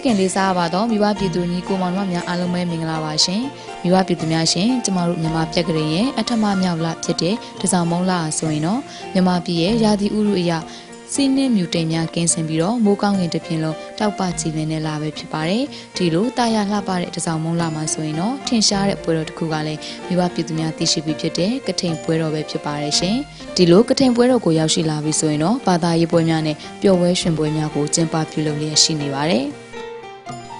ချစ်ခင်လေးစားရပါတော့မိဘပြည်သူညီကိုမောင်နှမများအားလုံးပဲမင်္ဂလာပါရှင်မိဘပြည်သူများရှင်ကျမတို့မြန်မာပြက်ကလေးရဲ့အထမမြောက်လဖြစ်တဲ့တစောင်းမုံလဆိုရင်တော့မြန်မာပြည်ရဲ့ရာသီဥတုအရာစီးနှင်းမြူတိမ်များကင်းစင်ပြီးတော့မိုးကောင်းကင်တစ်ပြင်လုံးတောက်ပကြည်လင်းနေလာပဲဖြစ်ပါတယ်ဒီလိုတာယာလှပတဲ့တစောင်းမုံလမှာဆိုရင်တော့ထင်ရှားတဲ့ပွဲတော်တစ်ခုကလည်းမိဘပြည်သူများသိရှိပြီးဖြစ်တဲ့ကထိန်ပွဲတော်ပဲဖြစ်ပါတယ်ရှင်ဒီလိုကထိန်ပွဲတော်ကိုရောက်ရှိလာပြီဆိုရင်တော့ဘာသာရေးပွဲများနဲ့ပျော်ပွဲရှင်ပွဲများကိုကျင်းပပြုလုပ်လျက်ရှိနေပါတယ်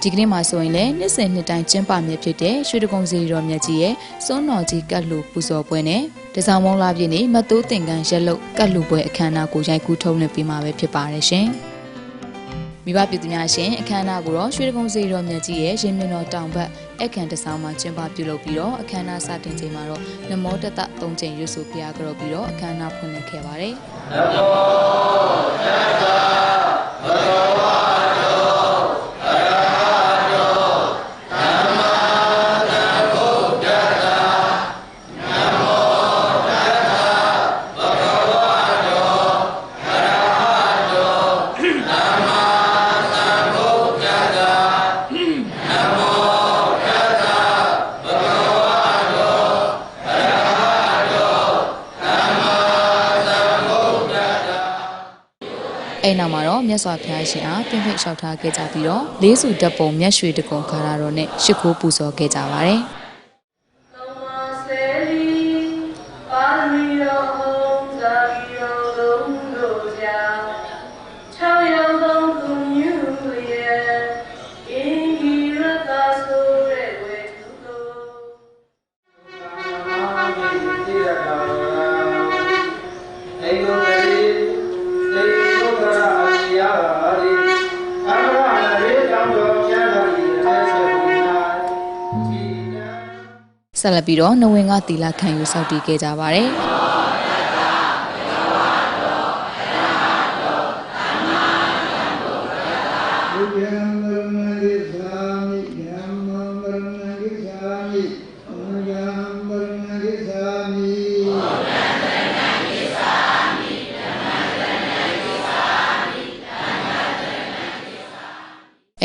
ဒီကနေ့မှာဆိုရင်လည်းနှစ်စဉ်နှစ်တိုင်းကျင်းပမြဲဖြစ်တဲ့ရွှေတကုံစီတော်မြတ်ကြီးရဲ့စွန်းတော်ကြီးကတ်လူပူဇော်ပွဲနဲ့တစောင်းမုံလာပြည့်နေ့မတိုးတင်ကန်းရက်လုတ်ကတ်လူပွဲအခမ်းအနားကိုရိုက်ကူးထုတ်လွှင့်ပေးမှာပဲဖြစ်ပါတယ်ရှင်။မိဘပြည်သူများရှင်အခမ်းအနားကိုတော့ရွှေတကုံစီတော်မြတ်ကြီးရဲ့ရင်းမြစ်တော်တောင်ဘက်အခမ်းတစောင်းမှာကျင်းပပြုလုပ်ပြီးတော့အခမ်းအနားစတင်ချိန်မှာတော့နမောတတ၃ချိန်ရွတ်ဆိုဖျားကြော်ပြီးတော့အခမ်းအနားဖွင့်လှစ်ခဲ့ပါတယ်။ အဲ့နောက်မှာတော့မြတ်စွာဘုရားရှင်အားပြင်းပြလျှောက်ထားခဲ့ကြပြီးတော့လေးစုတပ်ပုံမြတ်ရွှေတကုံခါရတော်နဲ့ရှ िख ိုးပူဇော်ခဲ့ကြပါတယ် ဆက်လက်ပြီးတော့နဝင်ကတီလာခံယူဆောက်တည်ခဲ့ကြပါတယ်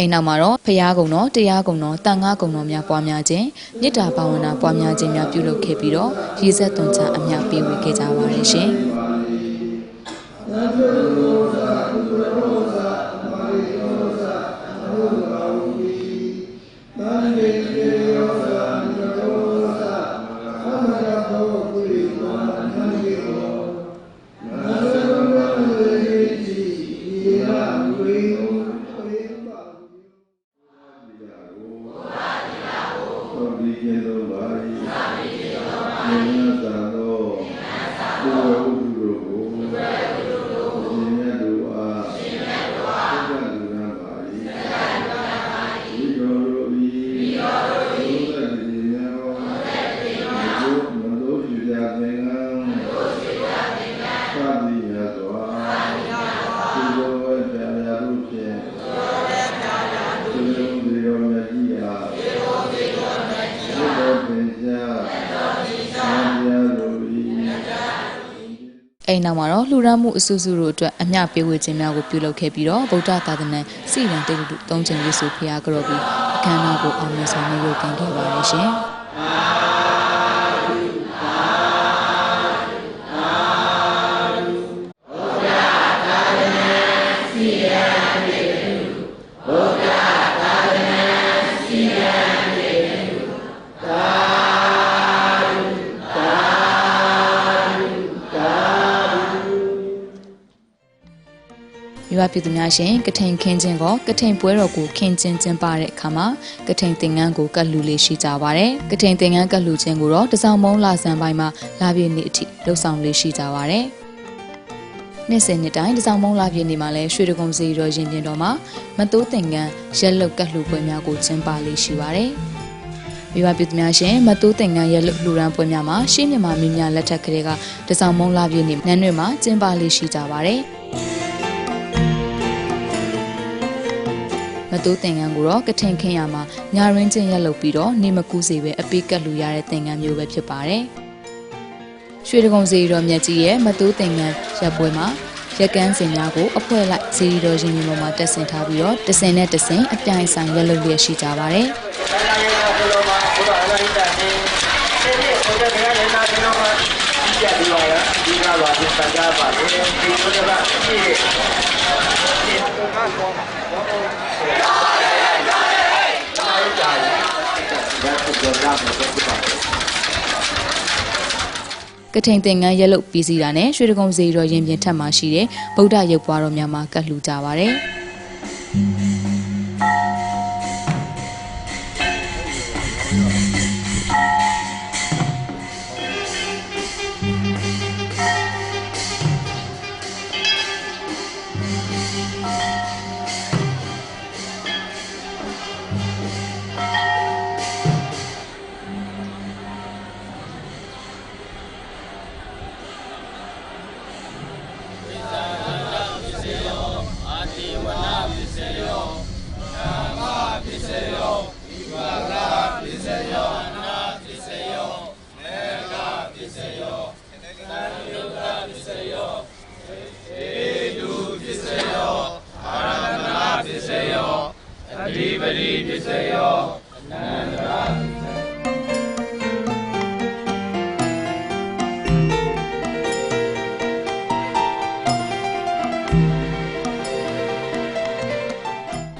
အိမ်နောက်မှာတော့ဖရာကုံတော်တရားကုံတော်တန်ခါကုံတော်များပွားများခြင်းမေတ္တာဘာဝနာပွားများခြင်းများပြုလုပ်ခဲ့ပြီးတော့ရေဆက်သွန်ချအမြပေးဝေခဲ့ကြပါတယ်ရှင်သဗ္ဗရောသကု သောဒီကေသောပါရိသာမိကေသောပါ အိမ်နောက်မှာတော့လှူဒန်းမှုအစုစုတို့အတွက်အမျှပေးဝေခြင်းများကိုပြုလုပ်ခဲ့ပြီးတော့ဗုဒ္ဓသာသနာစီရန်တေတုသုံးချိန်ရွတ်ဆိုဖျားကြော်ပြီးအခမ်းအနားကိုအောင်မြင်စွာပြုလုပ်တင်ခဲ့ပါတယ်ရှင် မိဘပြည်သူများရှင်ကထိန်ခင်းခြင်းကကထိန်ပွဲတော်ကိုခင်းခြင်းကျင်းပတဲ့အခါမှာကထိန်သင်ငန်းကိုကတ်လူလေးရှိကြပါတယ်။ကထိန်သင်ငန်းကတ်လူခြင်းကိုတော့တစောင်းမုံလာဆန်ပိုင်းမှာလာပြည့်နေ့အထိလှုပ်ဆောင်လေးရှိကြပါတယ်။နေ့စဉ်နေ့တိုင်းတစောင်းမုံလာပြည့်နေ့မှာလဲရွှေတကုံစီတော်ရင်ပြင်တော်မှာမတိုးသင်ငန်းရက်လုတ်ကတ်လူပွဲများကိုကျင်းပလေးရှိပါတယ်။မိဘပြည်သူများရှင်မတိုးသင်ငန်းရက်လုတ်လူရန်ပွဲများမှာရှေးမြန်မာမင်းများလက်ထက်ကလေးကတစောင်းမုံလာပြည့်နေ့နန်းတွေမှာကျင်းပလေးရှိကြပါတယ်။ တိုးသင်္ကန်းကိုတော့ကထင်ခင်းရမှာညာရင်းချင်းရက်လုပ်ပြီးတော့နေမကူးစေပဲအပိကတ်လူရတဲ့သင်္ကန်းမျိုးပဲဖြစ်ပါတယ်။ရွှေတကုံစီတော်မြတ်ကြီးရဲ့မတိုးသင်္ကန်းရက်ပွဲမှာရက်ကန်းစင်များကိုအဖွဲ့လိုက်စီရီတော်ရင်ပြင်ပေါ်မှာတက်ဆင်ထားပြီးတော့တစင်နဲ့တစင်အပြိုင်ဆိုင်ရက်လုပ်လျက်ရှိကြပါတယ်ဘုရားဘုရားအလိုက်တာနေဒီနေ့ဘုရားကလည်းနာကျွန်တော်ကကြည့်ကြပါလားဒီကပါဒီစကားပါလေဒီဘုရားကကြည့်ဒီကတော့ဘောဘောအားကြတယ်ဒါကိုကြောက်တာပဲဖြစ်ပါတယ် ကထိန်သင်္ကန်းရက်လုပ်ပြီးစီတာနဲ့ရွှေတကုံစီတော်ရင်ပြင်ထက်မှရှိတဲ့ဗုဒ္ဓရုပ်ပွားတော်များမှာကတ်လှူကြပါ Yeah. တယ်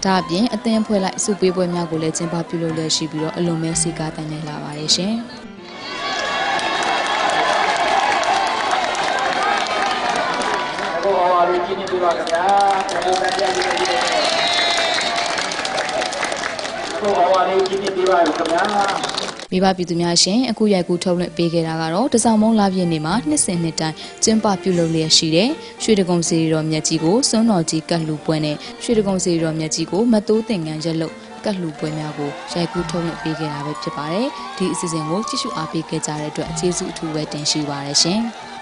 ဒါအပြင်အသင်းဖွဲ့လိုက်စုပေးပွဲများကိုလည်းကျင်းပပြုလုပ်လျက်ရှိပြီးတော့အလုံးမဲစီကားတိုင်နေလာပါတယ်ရှင်။အခုဟောပါလို့ကြည့်နေပြီပါခင်ဗျာဘုရားတရားကြီးနေ တယ်အခုဟောပါလို့ကြည့်နေပြီပါခင်ဗျာမိဘပြည်သူများရှင်အခုရိုက်ကူးထုတ်လွှင့်ပေးခဲ့တာကတော့တစောင်းမုံလာပြည့်နေ့မှာနှစ်စဉ်နှစ်တိုင်းကျင်းပပြုလုပ်လျက်ရှိတဲ့ရွှေတကုံစီရီတော်မြတ်ကြီးကိုစွန်းတော်ကြီးကတ်လှူပွဲနဲ့ရွှေတကုံစီရီတော်မြတ်ကြီးကိုမတိုးသင်္ကန်းရက်လို့ကတ်လှူပွဲများကိုရိုက်ကူးထုတ်လွှင့်ပေးခဲ့တာပဲဖြစ်ပါတယ်ဒီအစီအစဉ်ကိုကြည့်ရှုအားပေးခဲ့ကြတဲ့အတွက်ကျေးဇူးအထူးပဲတင်ရှိပါရရှင်။